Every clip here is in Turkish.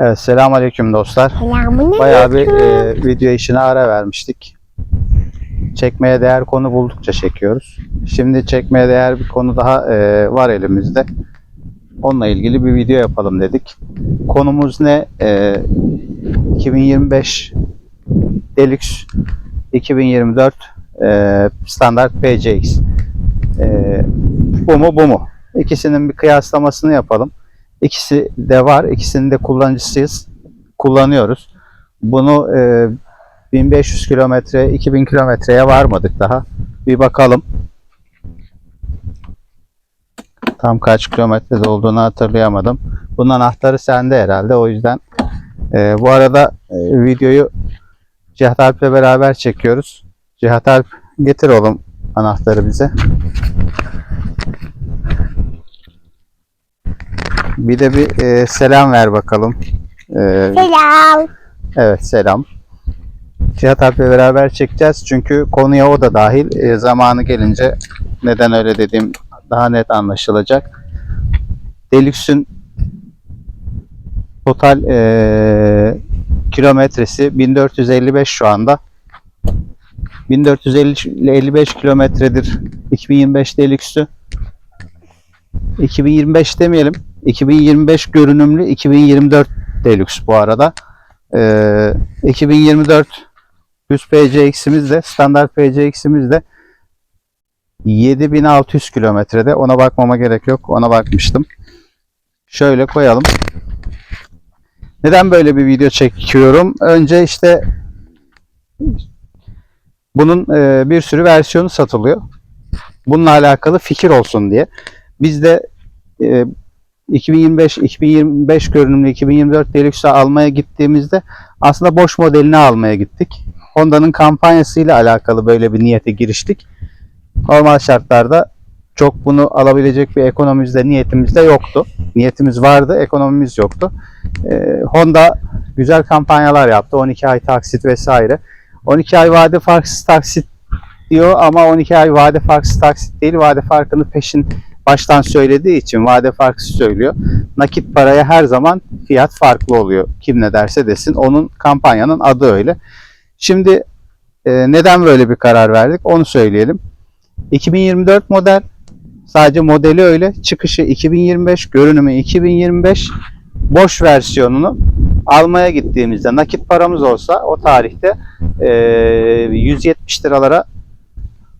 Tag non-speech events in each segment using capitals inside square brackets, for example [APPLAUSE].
Evet, selamünaleyküm dostlar. Selamun Bayağı bir aleyküm. e, video işine ara vermiştik. Çekmeye değer konu buldukça çekiyoruz. Şimdi çekmeye değer bir konu daha e, var elimizde. Onunla ilgili bir video yapalım dedik. Konumuz ne? E, 2025 Deluxe 2024 e, standart PCX. E, bu mu bu mu? İkisinin bir kıyaslamasını yapalım. İkisi de var. İkisinin de kullanıcısıyız. Kullanıyoruz. Bunu e, 1500 kilometre, 2000 kilometreye varmadık daha. Bir bakalım. Tam kaç kilometrede olduğunu hatırlayamadım. Bunun anahtarı sende herhalde. O yüzden e, bu arada e, videoyu Cihat Alp'le beraber çekiyoruz. Cihat Alp getir oğlum anahtarı bize. Bir de bir e, selam ver bakalım. E, Selam. evet selam. Cihat Alp'le beraber çekeceğiz çünkü konuya o da dahil. E, zamanı gelince neden öyle dediğim daha net anlaşılacak. Deluxe'ün total e, kilometresi 1455 şu anda. 1455 kilometredir 2025 Deluxe'ü. 2025 demeyelim. 2025 görünümlü 2024 Deluxe bu arada. Ee, 2024 düz PCX'imiz de standart PCX'imiz de 7600 kilometrede. Ona bakmama gerek yok. Ona bakmıştım. Şöyle koyalım. Neden böyle bir video çekiyorum? Önce işte bunun e, bir sürü versiyonu satılıyor. Bununla alakalı fikir olsun diye. Biz de e, 2025 2025 görünümlü 2024 Deluxe'ı almaya gittiğimizde aslında boş modelini almaya gittik. Honda'nın kampanyasıyla alakalı böyle bir niyete giriştik. Normal şartlarda çok bunu alabilecek bir ekonomimiz de niyetimiz de yoktu. Niyetimiz vardı, ekonomimiz yoktu. Ee, Honda güzel kampanyalar yaptı. 12 ay taksit vesaire. 12 ay vade farksız taksit diyor ama 12 ay vade farksız taksit değil. Vade farkını peşin baştan söylediği için vade farksız söylüyor. Nakit paraya her zaman fiyat farklı oluyor. Kim ne derse desin. Onun kampanyanın adı öyle. Şimdi e, neden böyle bir karar verdik onu söyleyelim. 2024 model sadece modeli öyle. Çıkışı 2025, görünümü 2025. Boş versiyonunu almaya gittiğimizde nakit paramız olsa o tarihte e, 170 liralara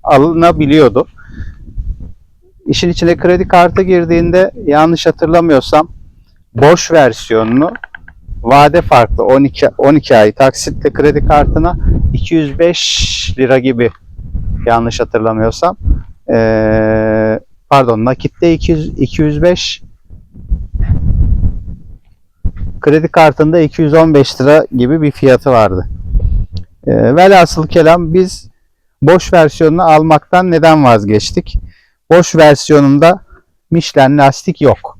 alınabiliyordu. İşin içine kredi kartı girdiğinde yanlış hatırlamıyorsam boş versiyonunu vade farklı 12 12 ay taksitle kredi kartına 205 lira gibi yanlış hatırlamıyorsam Ee, pardon nakitte 200 205 kredi kartında 215 lira gibi bir fiyatı vardı. Ee, velhasıl kelam biz boş versiyonunu almaktan neden vazgeçtik? Boş versiyonunda Michelin lastik yok.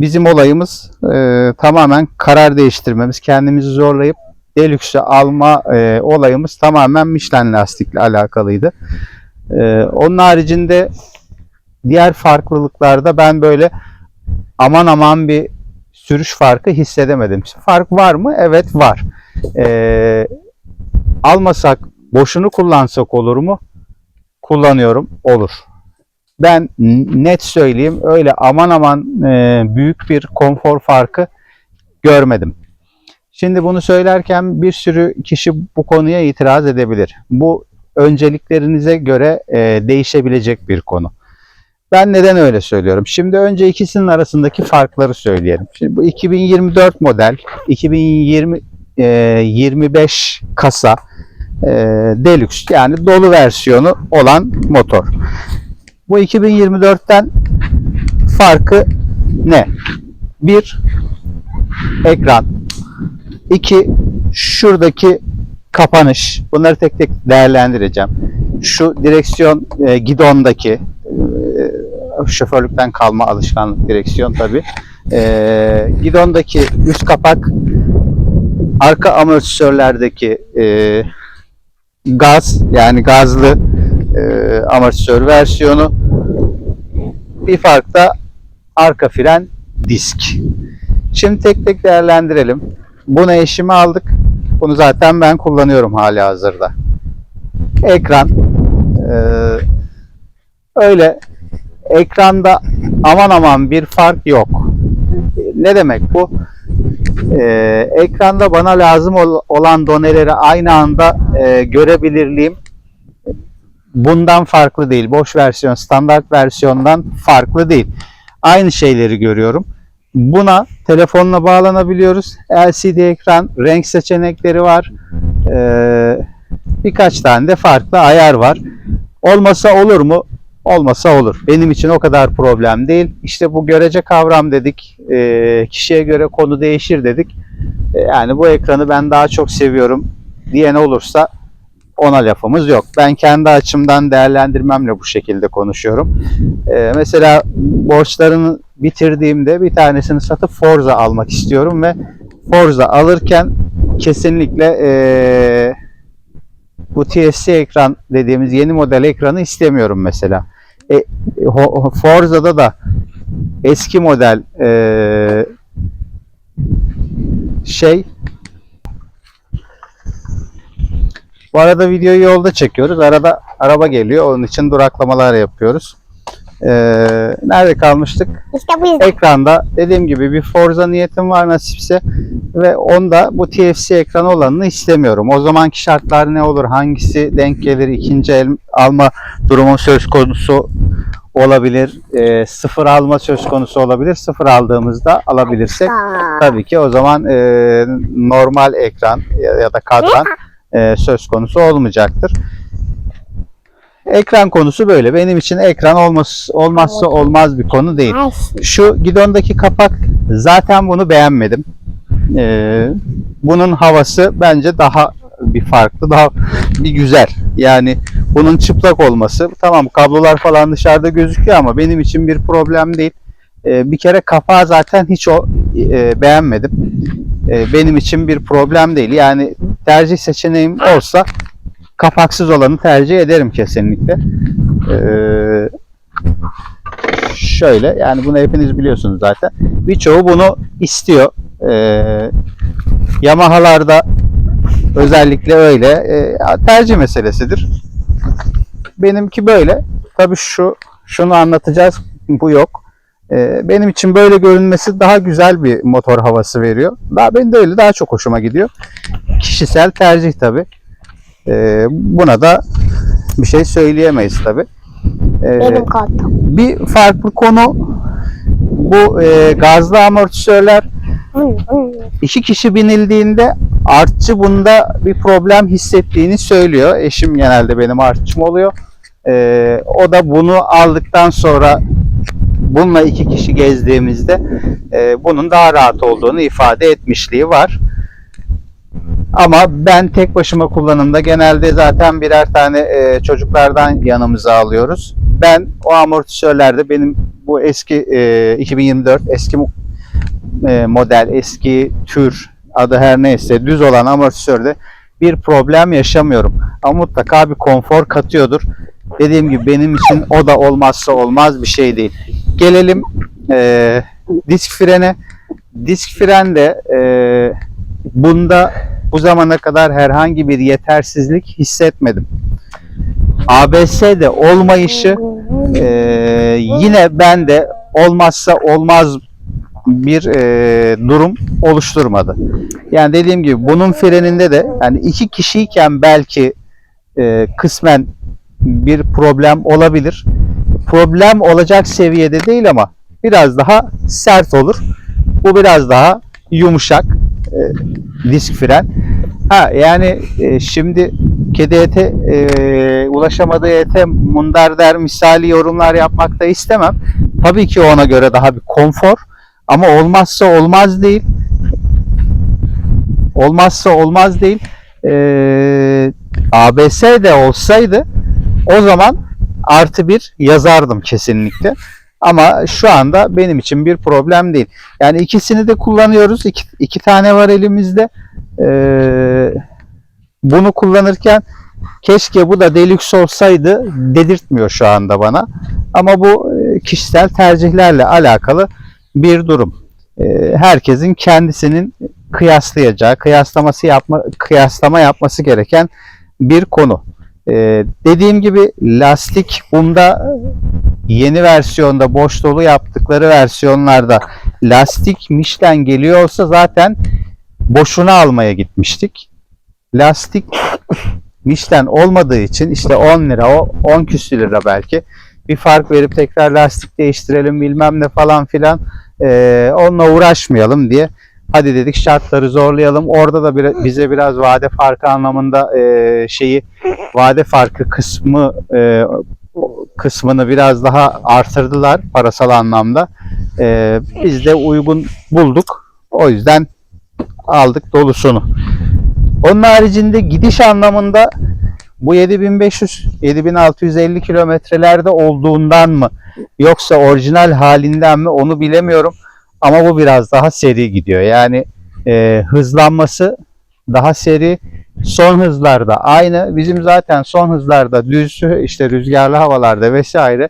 Bizim olayımız e, tamamen karar değiştirmemiz, kendimizi zorlayıp Deluxe'ü alma e, olayımız tamamen Michelin lastikle alakalıydı. E, onun haricinde diğer farklılıklarda ben böyle aman aman bir sürüş farkı hissedemedim. Fark var mı? Evet var. E, almasak, boşunu kullansak olur mu? Kullanıyorum. Olur ben net söyleyeyim öyle aman aman e, büyük bir konfor farkı görmedim. Şimdi bunu söylerken bir sürü kişi bu konuya itiraz edebilir. Bu önceliklerinize göre e, değişebilecek bir konu. Ben neden öyle söylüyorum? Şimdi önce ikisinin arasındaki farkları söyleyelim. Şimdi bu 2024 model, 2020 e, 25 kasa e, Deluxe yani dolu versiyonu olan motor. Bu 2024'ten farkı ne? Bir, ekran. İki, şuradaki kapanış. Bunları tek tek değerlendireceğim. Şu direksiyon e, gidondaki e, şoförlükten kalma alışkanlık direksiyon tabi. E, gidondaki üst kapak arka amortisörlerdeki e, gaz yani gazlı e, amortisör versiyonu. Bir fark da arka fren disk. Şimdi tek tek değerlendirelim. Bunu eşime aldık. Bunu zaten ben kullanıyorum hali hazırda. Ekran. Ee, öyle ekranda aman aman bir fark yok. Ne demek bu? Ee, ekranda bana lazım ol- olan doneleri aynı anda e, görebilirliğim bundan farklı değil. Boş versiyon, standart versiyondan farklı değil. Aynı şeyleri görüyorum. Buna telefonla bağlanabiliyoruz. LCD ekran, renk seçenekleri var. Ee, birkaç tane de farklı ayar var. Olmasa olur mu? Olmasa olur. Benim için o kadar problem değil. İşte bu görece kavram dedik. Ee, kişiye göre konu değişir dedik. Ee, yani bu ekranı ben daha çok seviyorum diyen olursa ona lafımız yok. Ben kendi açımdan değerlendirmemle bu şekilde konuşuyorum. Ee, mesela borçlarını bitirdiğimde bir tanesini satıp Forza almak istiyorum ve Forza alırken kesinlikle ee, bu TFT ekran dediğimiz yeni model ekranı istemiyorum mesela. E, Forza'da da eski model ee, şey Bu arada videoyu yolda çekiyoruz. Arada araba geliyor. Onun için duraklamalar yapıyoruz. Ee, nerede kalmıştık? İşte bu yüzden. Ekranda dediğim gibi bir Forza niyetim var nasipse ve onda bu TFC ekranı olanını istemiyorum. O zamanki şartlar ne olur? Hangisi denk gelir? İkinci el alma durumu söz konusu olabilir. Ee, sıfır alma söz konusu olabilir. Sıfır aldığımızda alabilirsek tabii ki o zaman e, normal ekran ya, ya da kadran e, söz konusu olmayacaktır. Ekran konusu böyle. Benim için ekran olmaz, olmazsa olmaz bir konu değil. Şu gidondaki kapak zaten bunu beğenmedim. Ee, bunun havası bence daha bir farklı, daha bir güzel. Yani bunun çıplak olması, tamam kablolar falan dışarıda gözüküyor ama benim için bir problem değil. Ee, bir kere kapağı zaten hiç o e, beğenmedim. Ee, benim için bir problem değil. Yani tercih seçeneğim olsa kapaksız olanı tercih ederim kesinlikle. Ee, şöyle yani bunu hepiniz biliyorsunuz zaten. Birçoğu bunu istiyor. Ee, Yamaha'larda özellikle öyle. Ee, tercih meselesidir. Benimki böyle. Tabii şu şunu anlatacağız. Bu yok. Ee, benim için böyle görünmesi daha güzel bir motor havası veriyor. Daha ben de öyle daha çok hoşuma gidiyor. Kişisel tercih tabii. Ee, buna da bir şey söyleyemeyiz tabii. Ee, benim bir farklı konu bu e, gazlı amortisörler iki kişi binildiğinde artçı bunda bir problem hissettiğini söylüyor. Eşim genelde benim artçım oluyor. Ee, o da bunu aldıktan sonra bununla iki kişi gezdiğimizde e, bunun daha rahat olduğunu ifade etmişliği var. Ama ben tek başıma kullanımda genelde zaten birer tane e, çocuklardan yanımıza alıyoruz. Ben o amortisörlerde benim bu eski e, 2024 eski e, model, eski tür adı her neyse düz olan amortisörde bir problem yaşamıyorum. Ama mutlaka bir konfor katıyordur. Dediğim gibi benim için o da olmazsa olmaz bir şey değil. Gelelim e, disk frene. Disk fren de e, bunda bu zamana kadar herhangi bir yetersizlik hissetmedim. ABS'de olmayışı e, yine ben de olmazsa olmaz bir e, durum oluşturmadı. Yani dediğim gibi bunun freninde de yani iki kişiyken belki e, kısmen bir problem olabilir. Problem olacak seviyede değil ama biraz daha sert olur. Bu biraz daha yumuşak e, disk fren. Ha yani e, şimdi kedi ete e, ulaşamadığı ete mundar der misali yorumlar yapmak da istemem. Tabii ki ona göre daha bir konfor ama olmazsa olmaz değil. Olmazsa olmaz değil. E, ABS de olsaydı o zaman artı bir yazardım kesinlikle. Ama şu anda benim için bir problem değil. Yani ikisini de kullanıyoruz. İki, iki tane var elimizde. Ee, bunu kullanırken keşke bu da deluxe olsaydı dedirtmiyor şu anda bana. Ama bu e, kişisel tercihlerle alakalı bir durum. e, herkesin kendisinin kıyaslayacağı, kıyaslaması yapma, kıyaslama yapması gereken bir konu. E, dediğim gibi lastik bunda yeni versiyonda boş dolu yaptıkları versiyonlarda lastik Michelin geliyor olsa zaten boşuna almaya gitmiştik. Lastik Michelin olmadığı için işte 10 lira o 10 küsür lira belki bir fark verip tekrar lastik değiştirelim bilmem ne falan filan eee, onunla uğraşmayalım diye hadi dedik şartları zorlayalım. Orada da bir, bize biraz vade farkı anlamında eee, şeyi vade farkı kısmı o kısmını biraz daha artırdılar parasal anlamda. Eee, biz de uygun bulduk. O yüzden aldık dolusunu. Onun haricinde gidiş anlamında bu 7500 7650 kilometrelerde olduğundan mı yoksa orijinal halinden mi onu bilemiyorum. Ama bu biraz daha seri gidiyor. Yani e, hızlanması daha seri. Son hızlarda aynı. Bizim zaten son hızlarda düz işte rüzgarlı havalarda vesaire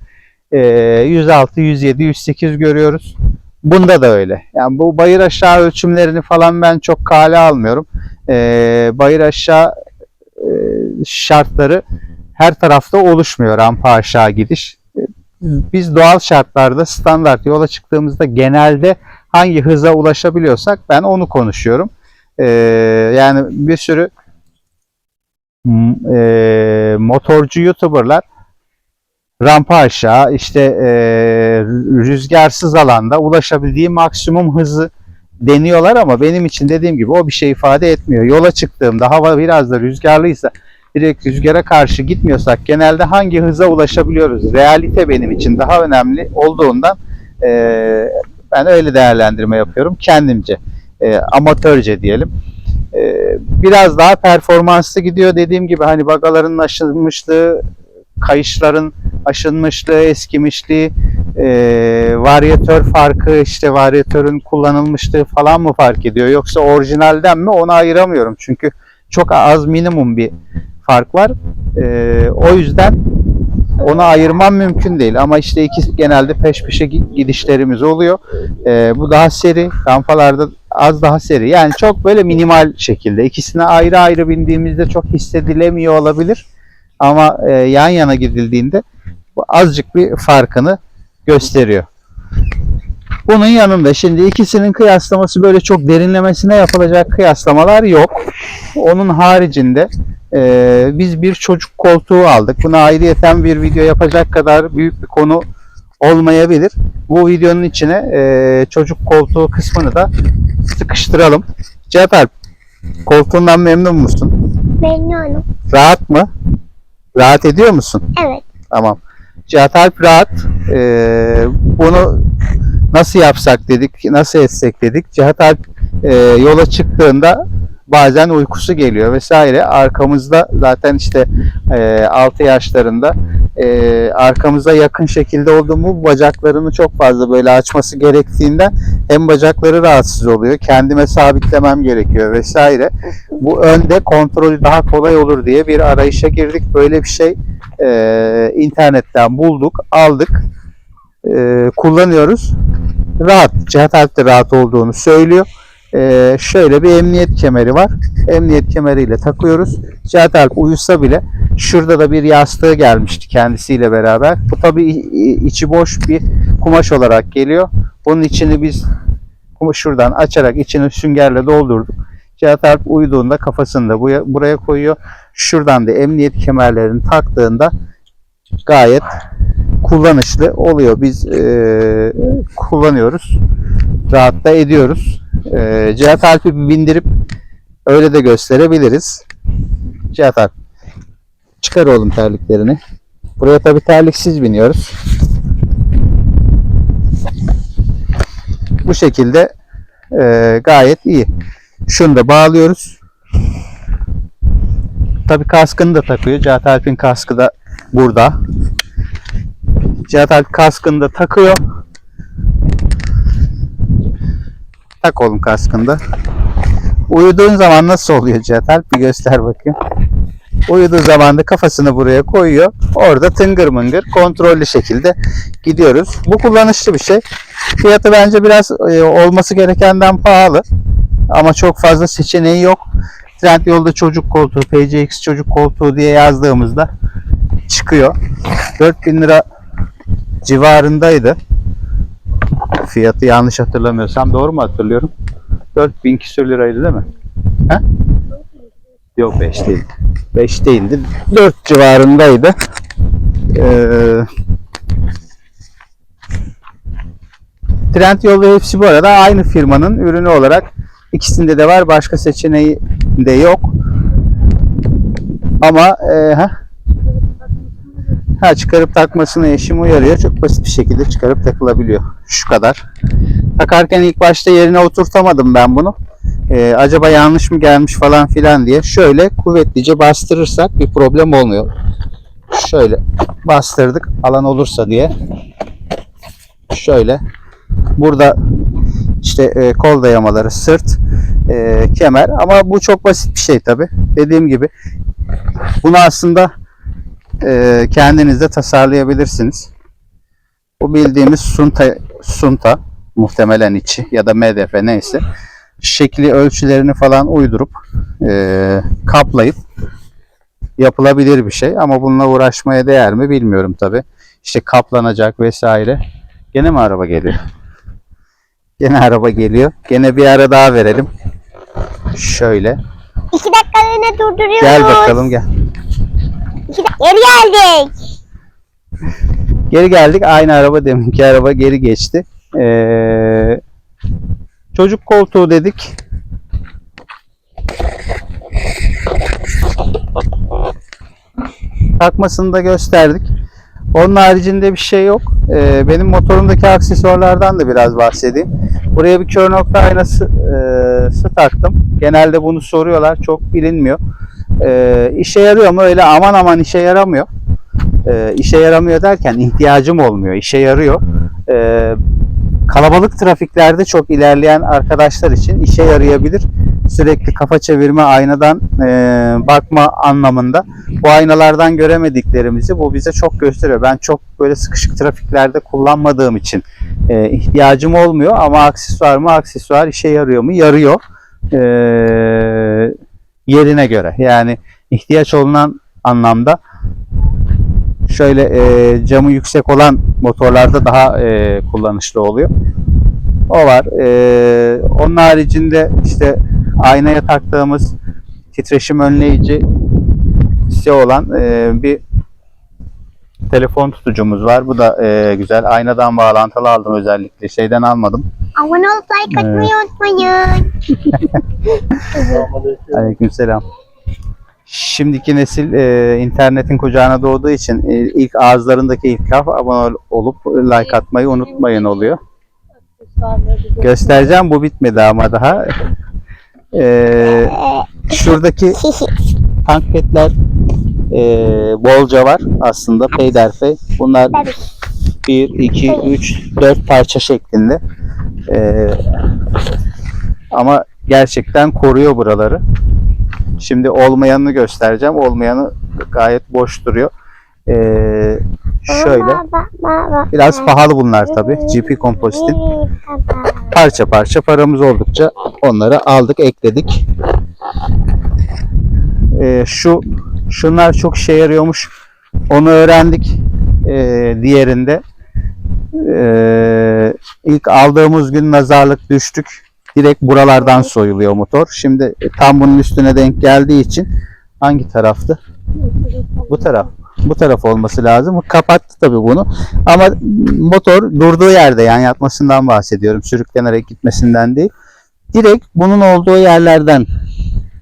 e, 106, 107, 108 görüyoruz. Bunda da öyle. Yani bu bayır aşağı ölçümlerini falan ben çok kale almıyorum. E, bayır aşağı şartları her tarafta oluşmuyor rampa aşağı gidiş. Biz doğal şartlarda standart yola çıktığımızda genelde hangi hıza ulaşabiliyorsak ben onu konuşuyorum. E, yani bir sürü e, motorcu youtuberlar rampa aşağı işte e, rüzgarsız alanda ulaşabildiği maksimum hızı deniyorlar ama benim için dediğim gibi o bir şey ifade etmiyor. Yola çıktığımda hava biraz da rüzgarlıysa direkt rüzgara karşı gitmiyorsak genelde hangi hıza ulaşabiliyoruz? Realite benim için daha önemli olduğundan e, ben öyle değerlendirme yapıyorum kendimce. E, amatörce diyelim. E, biraz daha performanslı gidiyor dediğim gibi hani bagaların aşınmışlığı, kayışların aşınmışlığı, eskimişliği, e, varyatör farkı, işte varyatörün kullanılmışlığı falan mı fark ediyor yoksa orijinalden mi onu ayıramıyorum. Çünkü çok az minimum bir fark var. E, o yüzden onu ayırmam mümkün değil ama işte ikisi genelde peş peşe gi- gidişlerimiz oluyor. E, bu daha seri, kampalarda az daha seri. Yani çok böyle minimal şekilde. İkisine ayrı ayrı bindiğimizde çok hissedilemiyor olabilir. Ama e, yan yana gidildiğinde bu azıcık bir farkını gösteriyor. Bunun yanında şimdi ikisinin kıyaslaması böyle çok derinlemesine yapılacak kıyaslamalar yok. Onun haricinde e, biz bir çocuk koltuğu aldık. Buna ayrıyeten bir video yapacak kadar büyük bir konu olmayabilir. Bu videonun içine e, çocuk koltuğu kısmını da sıkıştıralım. Alp, koltuğundan memnun musun? Memnunum. Rahat mı? Rahat ediyor musun? Evet. Tamam. Cihat Alp rahat. Ee, bunu nasıl yapsak dedik, nasıl etsek dedik. Cihat Alp e, yola çıktığında bazen uykusu geliyor vesaire. Arkamızda zaten işte e, 6 yaşlarında e, arkamıza yakın şekilde oldu mu bacaklarını çok fazla böyle açması gerektiğinden hem bacakları rahatsız oluyor. Kendime sabitlemem gerekiyor vesaire. Bu önde kontrolü daha kolay olur diye bir arayışa girdik. Böyle bir şey e, internetten bulduk, aldık, e, kullanıyoruz. Rahat, Cihat Alp de rahat olduğunu söylüyor. E, şöyle bir emniyet kemeri var. Emniyet kemeriyle takıyoruz. Cihat Alp uyusa bile şurada da bir yastığı gelmişti kendisiyle beraber. Bu tabii i- içi boş bir kumaş olarak geliyor. Bunun içini biz şuradan açarak içini süngerle doldurduk. Cihat Alp uyuduğunda kafasını da buraya koyuyor. Şuradan da emniyet kemerlerini taktığında gayet kullanışlı oluyor. Biz eee, kullanıyoruz. Rahat da ediyoruz. Eee Cihat Alp'i bindirip öyle de gösterebiliriz. Cihat Alp çıkar oğlum terliklerini. Buraya tabii terliksiz biniyoruz. Bu şekilde eee, gayet iyi. Şunu da bağlıyoruz. Tabii kaskını da takıyor. Cihat Alp'in kaskı da burada. Cihat Alp kaskını da takıyor. Tak oğlum kaskını da. Uyuduğun zaman nasıl oluyor Cihat? Bir göster bakayım. Uyuduğu zaman da kafasını buraya koyuyor. Orada tıngır mıngır kontrollü şekilde gidiyoruz. Bu kullanışlı bir şey. Fiyatı bence biraz e, olması gerekenden pahalı. Ama çok fazla seçeneği yok. Trendyol'da çocuk koltuğu, PCX çocuk koltuğu diye yazdığımızda çıkıyor. 4000 lira civarındaydı. Fiyatı yanlış hatırlamıyorsam doğru mu hatırlıyorum? 4000 küsür liraydı değil mi? He? Yok 5 değil. 5 değildi. 4 civarındaydı. Ee, Trendyol ve hepsi bu arada aynı firmanın ürünü olarak ikisinde de var. Başka seçeneği de yok. Ama e, ha? Ha çıkarıp takmasını eşim uyarıyor. Çok basit bir şekilde çıkarıp takılabiliyor. Şu kadar. Takarken ilk başta yerine oturtamadım ben bunu. Ee, acaba yanlış mı gelmiş falan filan diye. Şöyle kuvvetlice bastırırsak bir problem olmuyor. Şöyle bastırdık alan olursa diye. Şöyle. Burada işte e, kol dayamaları, sırt, e, kemer ama bu çok basit bir şey tabi. Dediğim gibi bunu aslında e, kendiniz de tasarlayabilirsiniz. Bu bildiğimiz sunta, sunta muhtemelen içi ya da MDF neyse şekli ölçülerini falan uydurup e, kaplayıp yapılabilir bir şey ama bununla uğraşmaya değer mi bilmiyorum tabi. İşte kaplanacak vesaire. Gene mi araba geliyor? Gene araba geliyor. Gene bir ara daha verelim. Şöyle. İki dakikalığına durduruyoruz. Gel bakalım gel. Geri geldik. Geri geldik. Aynı araba deminki araba geri geçti. Ee, çocuk koltuğu dedik. Takmasını da gösterdik. Onun haricinde bir şey yok. Ee, benim motorumdaki aksesuarlardan da biraz bahsedeyim. Buraya bir kör nokta aynası e, taktım. Genelde bunu soruyorlar. Çok bilinmiyor. Ee, işe yarıyor mu? Öyle aman aman işe yaramıyor e, işe yaramıyor derken ihtiyacım olmuyor. işe yarıyor. E, kalabalık trafiklerde çok ilerleyen arkadaşlar için işe yarayabilir. Sürekli kafa çevirme, aynadan e, bakma anlamında. Bu aynalardan göremediklerimizi bu bize çok gösteriyor. Ben çok böyle sıkışık trafiklerde kullanmadığım için e, ihtiyacım olmuyor ama aksesuar mı aksesuar işe yarıyor mu? Yarıyor. E, yerine göre. Yani ihtiyaç olunan anlamda şöyle e, camı yüksek olan motorlarda daha e, kullanışlı oluyor. O var. E, onun haricinde işte aynaya taktığımız titreşim önleyici olan e, bir telefon tutucumuz var. Bu da e, güzel. Aynadan bağlantılı aldım özellikle. Şeyden almadım. Abone olup like atmayı unutmayın. Aleykümselam. Şimdiki nesil e, internetin kucağına doğduğu için e, ilk ağızlarındaki ilk laf abone ol- olup like atmayı unutmayın oluyor. Göstereceğim bu bitmedi ama daha. E, şuradaki tank petler e, bolca var aslında peyderpey. Bunlar Tabii. 1, 2, 3, 4 parça şeklinde. E, ama gerçekten koruyor buraları. Şimdi olmayanını göstereceğim. Olmayanı gayet boş duruyor. E, şöyle. Biraz pahalı bunlar tabi. GP Composite'in parça parça paramız oldukça onları aldık ekledik. Ee, şu şunlar çok işe yarıyormuş. Onu öğrendik. Ee, diğerinde ee, ilk aldığımız gün nazarlık düştük. Direkt buralardan soyuluyor motor. Şimdi tam bunun üstüne denk geldiği için hangi taraftı? Bu taraf. Bu taraf olması lazım. Kapattı tabii bunu. Ama motor durduğu yerde yani yatmasından bahsediyorum. Sürüklenerek gitmesinden değil. Direkt bunun olduğu yerlerden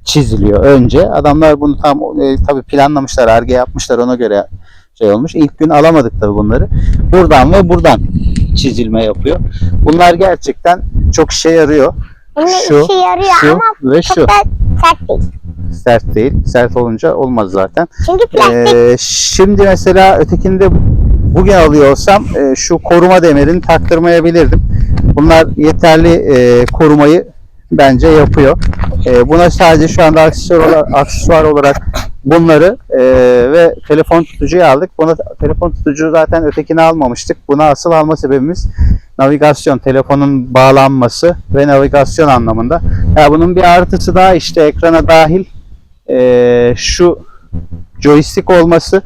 çiziliyor önce. Adamlar bunu tam e, tabii planlamışlar, arge yapmışlar ona göre şey olmuş. İlk gün alamadık tabii bunları. Buradan ve buradan çizilme yapıyor. Bunlar gerçekten çok işe yarıyor. Bunun Şu, işe yarıyor Şu ama ve çok şu. da sert değil. Sert değil. Sert olunca olmaz zaten. Çünkü plastik. Ee, şimdi mesela ötekinde bugün alıyor olsam e, şu koruma demirini taktırmayabilirdim. Bunlar yeterli e, korumayı bence yapıyor. E, buna sadece şu anda aksesuar olarak, aksesuar olarak bunları e, ve telefon tutucuyu aldık. Buna telefon tutucu zaten ötekini almamıştık. Buna asıl alma sebebimiz navigasyon, telefonun bağlanması ve navigasyon anlamında. Ya bunun bir artısı daha işte ekrana dahil e, şu joystick olması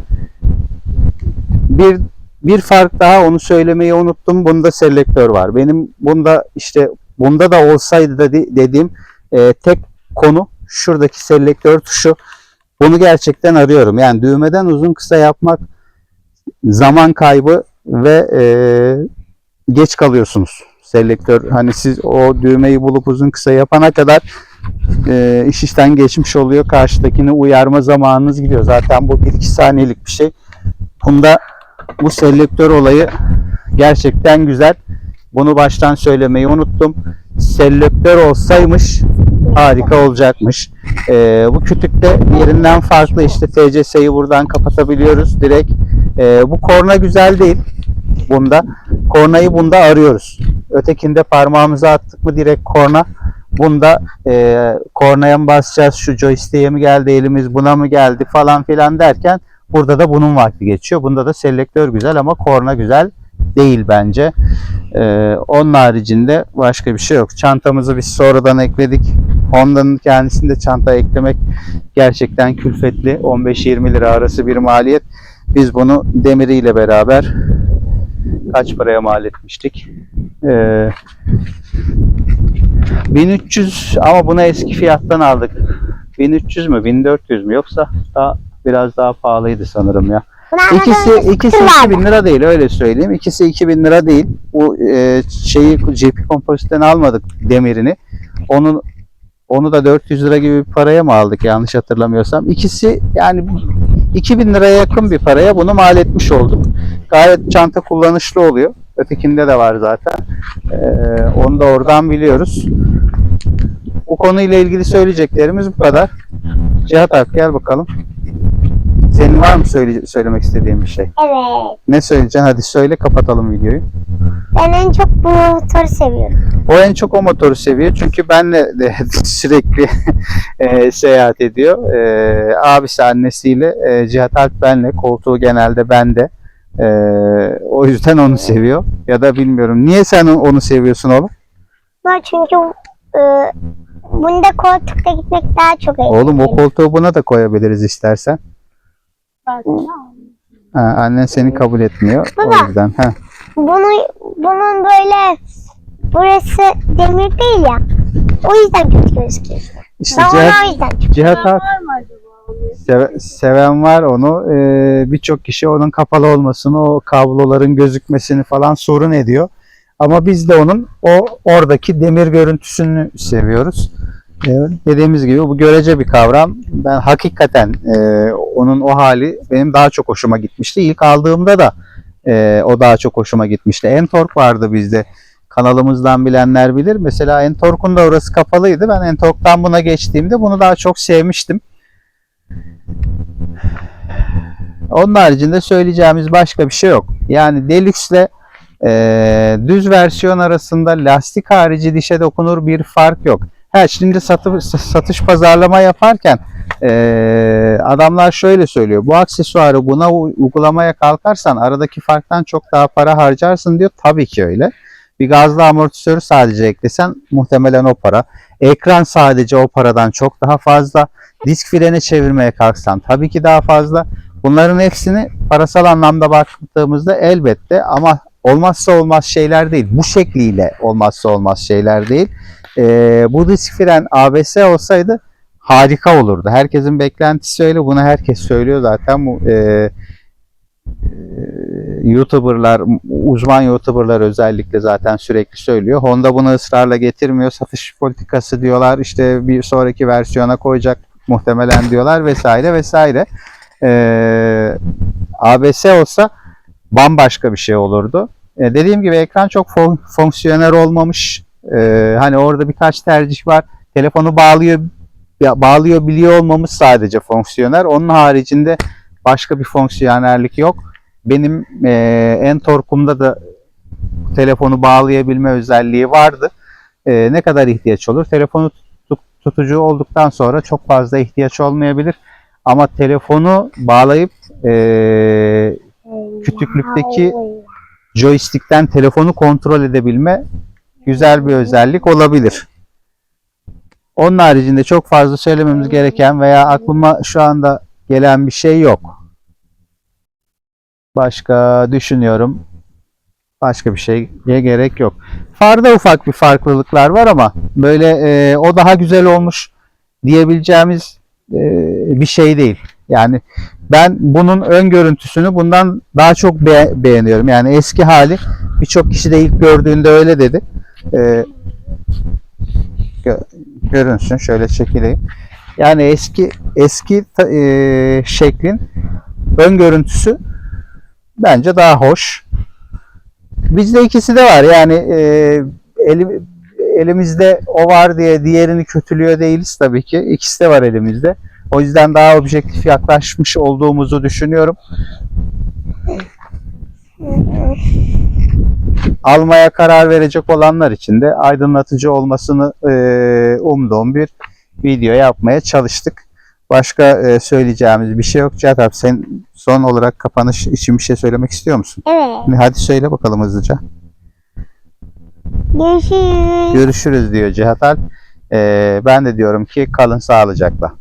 bir bir fark daha onu söylemeyi unuttum. Bunda selektör var. Benim bunda işte bunda da olsaydı da de- dediğim e, tek konu şuradaki selektör tuşu. Bunu gerçekten arıyorum. Yani düğmeden uzun kısa yapmak zaman kaybı ve e, geç kalıyorsunuz. Selektör hani siz o düğmeyi bulup uzun kısa yapana kadar e, iş işten geçmiş oluyor. Karşıdakini uyarma zamanınız gidiyor. Zaten bu 1-2 saniyelik bir şey. Bunda bu selektör olayı gerçekten güzel. Bunu baştan söylemeyi unuttum. Selektör olsaymış harika olacakmış. Ee, bu kütükte yerinden farklı işte TCS'yi buradan kapatabiliyoruz direkt. Ee, bu korna güzel değil bunda. Kornayı bunda arıyoruz. Ötekinde parmağımızı attık mı direkt korna. Bunda e, kornaya mı basacağız, şu joystick'e mi geldi elimiz, buna mı geldi falan filan derken burada da bunun vakti geçiyor. Bunda da selektör güzel ama korna güzel değil bence. Ee, onun haricinde başka bir şey yok. Çantamızı biz sonradan ekledik. Honda'nın kendisinde çanta eklemek gerçekten külfetli. 15-20 lira arası bir maliyet. Biz bunu demiriyle beraber kaç paraya mal etmiştik? Ee, 1300 ama bunu eski fiyattan aldık. 1300 mü 1400 mü yoksa daha biraz daha pahalıydı sanırım ya. İkisi ikisi kutu var. 2000 lira değil öyle söyleyeyim. İkisi 2000 lira değil. Bu e, şeyi GP Composite'den almadık demirini. Onu onu da 400 lira gibi bir paraya mı aldık yanlış hatırlamıyorsam. İkisi yani 2000 liraya yakın bir paraya bunu mal etmiş olduk. Gayet çanta kullanışlı oluyor. Ötekinde de var zaten. Ee, onu da oradan biliyoruz. Bu konuyla ilgili söyleyeceklerimiz bu kadar. Cihat Alp gel bakalım. Senin var mı söyle, söylemek istediğin bir şey? Evet. Ne söyleyeceksin? Hadi söyle kapatalım videoyu. Ben en çok bu motoru seviyorum. O en çok o motoru seviyor. Çünkü benle de [LAUGHS] sürekli e, seyahat ediyor. E, abisi annesiyle e, Cihat Alp benle. Koltuğu genelde bende. E, o yüzden onu seviyor. Ya da bilmiyorum. Niye sen onu seviyorsun oğlum? Ben çünkü e, bunda koltukta gitmek daha çok eğlenceli. Oğlum o koltuğu buna da koyabiliriz istersen. Ha, annen seni kabul etmiyor. Baba. O yüzden. Ha. Bunu, bunun böyle burası demir değil ya. O yüzden kötü gözüküyor. İşte Ben Cihat, o yüzden çok Cihat Alp Seve- seven var onu. Ee, Birçok kişi onun kapalı olmasını, o kabloların gözükmesini falan sorun ediyor. Ama biz de onun o oradaki demir görüntüsünü seviyoruz. Dediğimiz gibi bu görece bir kavram. Ben hakikaten e, onun o hali benim daha çok hoşuma gitmişti. İlk aldığımda da e, o daha çok hoşuma gitmişti. Entork vardı bizde. Kanalımızdan bilenler bilir. Mesela Entork'un da orası kapalıydı. Ben Entork'tan buna geçtiğimde bunu daha çok sevmiştim. Onun haricinde söyleyeceğimiz başka bir şey yok. Yani Deluxe ile e, düz versiyon arasında lastik harici dişe dokunur bir fark yok. Ha şimdi satı, satış pazarlama yaparken e, adamlar şöyle söylüyor. Bu aksesuarı buna uygulamaya kalkarsan aradaki farktan çok daha para harcarsın diyor. Tabii ki öyle. Bir gazlı amortisörü sadece eklesen muhtemelen o para. Ekran sadece o paradan çok daha fazla. Disk freni çevirmeye kalksan tabii ki daha fazla. Bunların hepsini parasal anlamda baktığımızda elbette ama olmazsa olmaz şeyler değil. Bu şekliyle olmazsa olmaz şeyler değil. Ee, bu disk fren ABS olsaydı harika olurdu. Herkesin beklentisi öyle. Bunu herkes söylüyor zaten. Bu e, e, YouTuber'lar, uzman YouTuber'lar özellikle zaten sürekli söylüyor. Honda bunu ısrarla getirmiyor. Satış politikası diyorlar. İşte bir sonraki versiyona koyacak muhtemelen diyorlar vesaire vesaire. Ee, ABS olsa bambaşka bir şey olurdu. Ee, dediğim gibi ekran çok fon- fonksiyonel olmamış. Ee, hani orada birkaç tercih var. Telefonu bağlıyor bağlıyor biliyor olmamız sadece fonksiyonel. Onun haricinde başka bir fonksiyonellik yok. Benim e, Entorkum'da da telefonu bağlayabilme özelliği vardı. e, ne kadar ihtiyaç olur? Telefonu tut- tutucu olduktan sonra çok fazla ihtiyaç olmayabilir. Ama telefonu bağlayıp e, Kütüklükteki joystick'ten telefonu kontrol edebilme güzel bir özellik olabilir. Onun haricinde çok fazla söylememiz gereken veya aklıma şu anda gelen bir şey yok. Başka düşünüyorum. Başka bir şeye gerek yok. Farda ufak bir farklılıklar var ama böyle e, o daha güzel olmuş diyebileceğimiz e, bir şey değil. Yani ben bunun ön görüntüsünü bundan daha çok be- beğeniyorum. Yani eski hali birçok kişi de ilk gördüğünde öyle dedi. Ee, gö- görünsün şöyle çekileyim. Yani eski eski e, şeklin ön görüntüsü bence daha hoş. Bizde ikisi de var. Yani e, elim, elimizde o var diye diğerini kötülüyor değiliz tabii ki. İkisi de var elimizde. O yüzden daha objektif yaklaşmış olduğumuzu düşünüyorum. Almaya karar verecek olanlar için de aydınlatıcı olmasını e, umduğum bir video yapmaya çalıştık. Başka e, söyleyeceğimiz bir şey yok. Cihat abi sen son olarak kapanış için bir şey söylemek istiyor musun? Evet. Hadi söyle bakalım hızlıca. Görüşürüz. Görüşürüz diyor Cihat Alp. E, ben de diyorum ki kalın sağlıcakla.